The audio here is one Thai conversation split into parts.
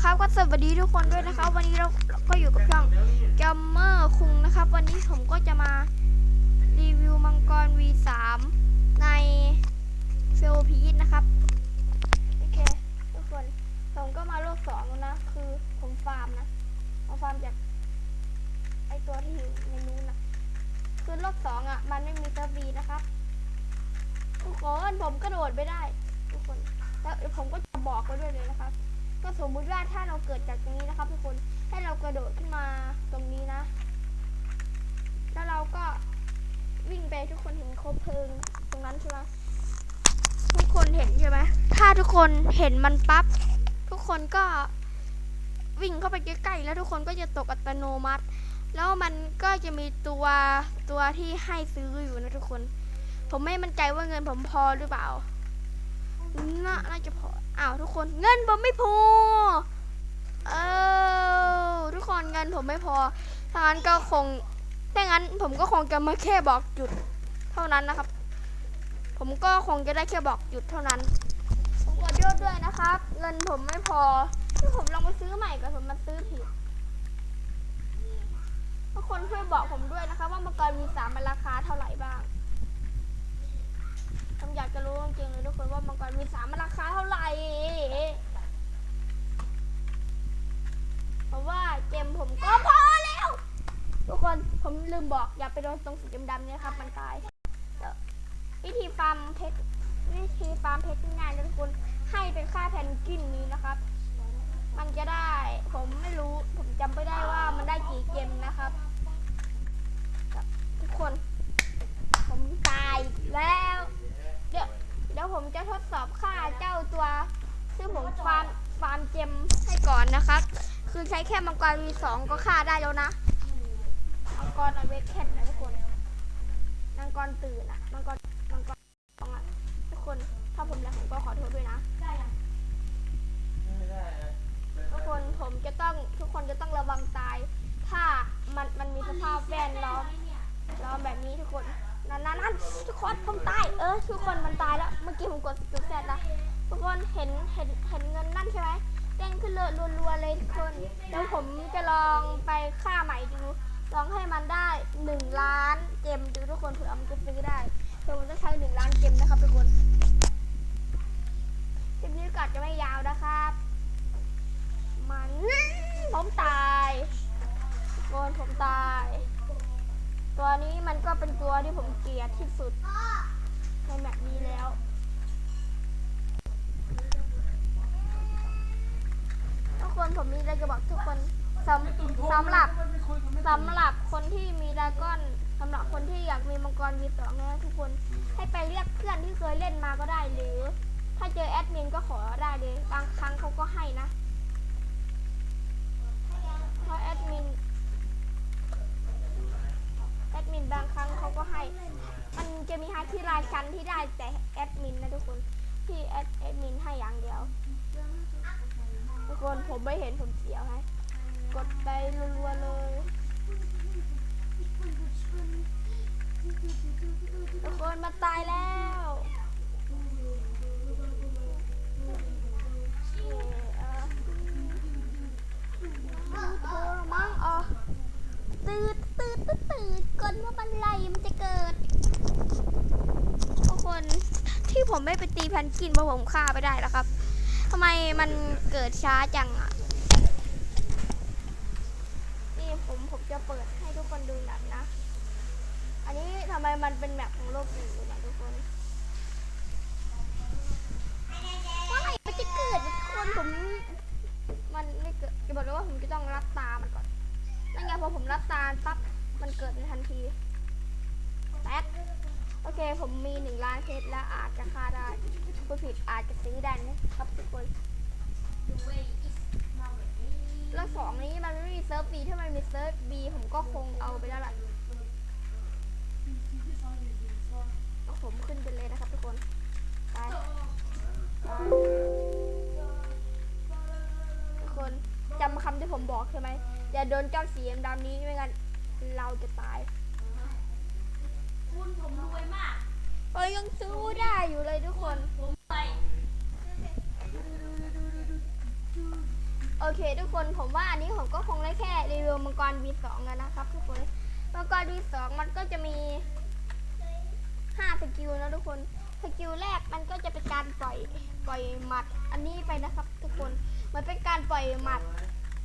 นะครับก็สวัสดีทุกคนด้วยนะครับ วันนี้เราก็อยู่กับช่องแกมเมอร์คุงนะครับ วันนี้ผมก็จะมารีวิวมังกร V3 ในเฟลพีทนะครับ โอเค ทุกคน ผมก็มาโลกสองแล้วนะ คือผมฟาร์มนะผมฟาร์มจากไอตัวที่อยู่ในนู้นนะคือโลกสองอะ มันไม่มีเซิร์วีนะครับ ทุกคนผมกระโดดไม่ได้ ทุกคน แล้วเดี๋ยวผมก็จะบอกไว้ด้วยเลยนะครับ ก็สมมุติว่าถ้าเราเกิดจากตรงนี้นะครับทุกคนให้เรากระโดดขึ้นมาตรงนี้นะ แล้วเราก็วิ่งไปทุกคนเห็นโคบเพลิงตรงนั้นใช่ไหมทุกคนเห็นใช่ไหมถ้าทุกคนเห็นมันปั๊บทุกคนก็วิ่งเข้าไปใกล้ๆแล้วทุกคนก็จะตกอัตโนมัติ แล้วมันก็จะมีตัวตัวที่ให้ซื้ออยู่นะทุกคน ผมไม่มั่นใจว่าเงินผมพอหรือเปล่า น่าน่าจะพออ้าวทุกคนเงินผมไม่พอเออทุกคนเงินผมไม่พอถ้างั้นก็คงถ้างั้นผมก็คงจะมาแค่บอกจุดเท่านั้นนะครับ ผมก็คงจะได้แค่บอกจุดเท่านั้นผมขอโทษด้วยนะครับ เงินผมไม่พอที่ผมลองไปซื้อใหม่กับผมมาซื้อผิดทุกคนช่วยบอกผมด้วยนะคะ ว่ามังกรมีสามมันราคาเท่าไหร่บ้าง ผมอยากจะรู้จริงๆเลยทุก คนว่ามังกรมีสามราคาเท่าไหร่เพราะว่าเกมผมก็พอแล้วทุกคนผมลืมบอกอย่าไปโดนตรงสีดำๆเนี่ยครับ มันตายวิธีฟาร์มเพชรวิธีฟาร์มเพชรง่ายๆนะทุกคนให้เป็นค่าแพนกินนี้นะครับ มันจะได้ผมไม่รู้ผมจำไม่ได้ว่ามันได้กี่เกมนะครับ ทุกคน ผมตายแล้ว มเจมให้ก่อนนะครับ คือใช้แค่มังกรวีสองก็ฆ่าได้แล้วนะ มังกรอเวกเคนนะทุกคน มังกรตื่นอะมังกร มังกรสองอะทุกคน ถ้าผมแล้วผมก็ขอโทษด้วยนะ ทุกคนผมจะต้องทุกคนจะต้องระวังตาย ถ้ามันมันมีสภาพแวดล้อมล้อมแบบนี้ทุกคน นั่นนั่นนั่นทุกคนผมตาย เออทุกคนมันตายแล้ว เมื่อกี้ผมกดจุดแซดนะทุกคนเห็นเห็นเห็นเงินนั่นใช่ไหม รัวๆเลยทุกคนแล้วผมจะลองไปฆ่าใหม่ดู ลองให้มันได้หนึ่งล้านเกมดูทุกคนเผื่อมันจะซื้อได้เผื่อมันจะใช้หนึ่งล้านเกมนะครับทุกคนคลิปนี้ก็อาจะไม่ยาวนะครับ มันผมตายโกนผมตาย ตัวนี้มันก็เป็นตัวที่ผมเกลียดที่สุดในแบบนี้แล้ว สำสำหรับสำหรับคนที่มีดราก้อนสำหรับคนที่อยากมีมังกรวีสองนะทุกคนให้ไปเรียกเพื่อนที่เคยเล่นมาก็ได้หรือ ถ้าเจอแอดมินก็ขอได้เลยบางครั้งเขาก็ให้นะเพราะแอดมินแอดมินบางครั้งเขาก็ให้ มันจะมีฮาที่รายชั้นที่ได้แต่แอดมินนะทุกคนที่แอดแอดมินให้อย่างเดียวทุกคนผมไม่เห็นผมเสียวไหม กดไปรัวๆเลยทุกคนมาตายแล้วเอ่อดูโทรมั้งอ๋อตื่นตื่นตื่นตื่นก่อนว่าบันไลมันจะเกิดทุกคนที่ผมไม่ไปตีแพนกินเพราะผมฆ่าไปได้แล้วครับทำไมมันเกิดช้าจังอะ นี่ผมผมจะเปิดให้ทุกคนดูหนังนะ อันนี้ทำไมันเป็นแบบของโลกอยู่นะทุกคนว่าไรมันจะเกิดทุกคนผม มันไม่เกิดจะบอกเลยว่าผมจะต้องรับตามันก่อนนั่นไงพอผมรับตาปั๊บมันเกิดในทันทีแป๊กโอเคผมมีหนึ่งล้านเพชรแล้วอาจจะฆ่าได้ผู้ผิดอาจจะซื้อได้นะครับทุกคนแล้วสองนี้มันไม่มีเซิร์ฟบีถ้ามันมีเซิร์ฟบีผมก็คงเอาไปแล้วล่ะ บอกใช่ไหมอย่าโดนเจ้าสีดำๆนี้ไม่งั้นเราจะตายคุณผมรวยมากเอ้ยยังสู้ได้อยู่เลยทุกคนผมรวยโอเค ทุกคนผมว่าอันนี้ผมก็คงได้แค่รีวิวมังกร V2 กันนะครับ ทุกคนมังกร V2 มันก็จะมี5สกิลนะทุกคนสกิลแรกมันก็จะเป็นการปล่อยปล่อยหมัดอันนี้ไปนะครับ ทุกคนมันเป็นการปล่อยหมัด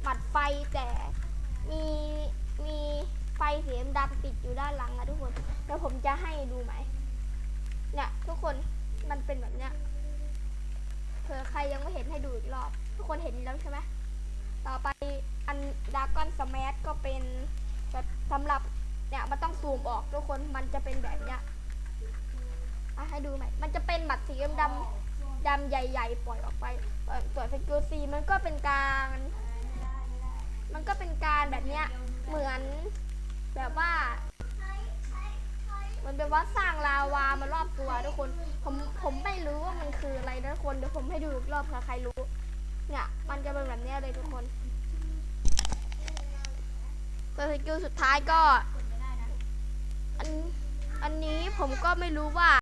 หมัดไฟแต่มีมีไฟสีดำติดอยู่ด้านหลังนะทุกคนเดี๋ยวผมจะให้ดูไหมเนี่ยทุกคนมันเป็นแบบเนี้ยเผื่อใครยังไม่เห็นให้ดูอีกรอบ ทุกคนเห็นแล้วใช่ไหมต่อไปอันดากอนสแมทก็เป็นแบบสำหรับเนี่ยมันต้องซูมออกทุกคนมันจะเป็นแบบเนี้ยให้ดูไหมมันจะเป็นบัตรสีดำดำใหญ่ ๆ ปล่อยออกไปส่วนสกิลซีมันก็เป็นการ เป็นการแบบเนี้ยเหมือนแบบว่ามันแบบว่าสร้างลาวามารอบตัวทุกคน ผมผมไม่รู้ว่ามันคืออะไรนะทุกคนเดี๋ยวผมให้ดูรอบเผื่อใครรู้ เนี่ยมันจะเป็นแบบนี้เลยทุกคนส่วนสกิลสุดท้ายก็ อันอันนี้ผมก็ไม่รู้ว่า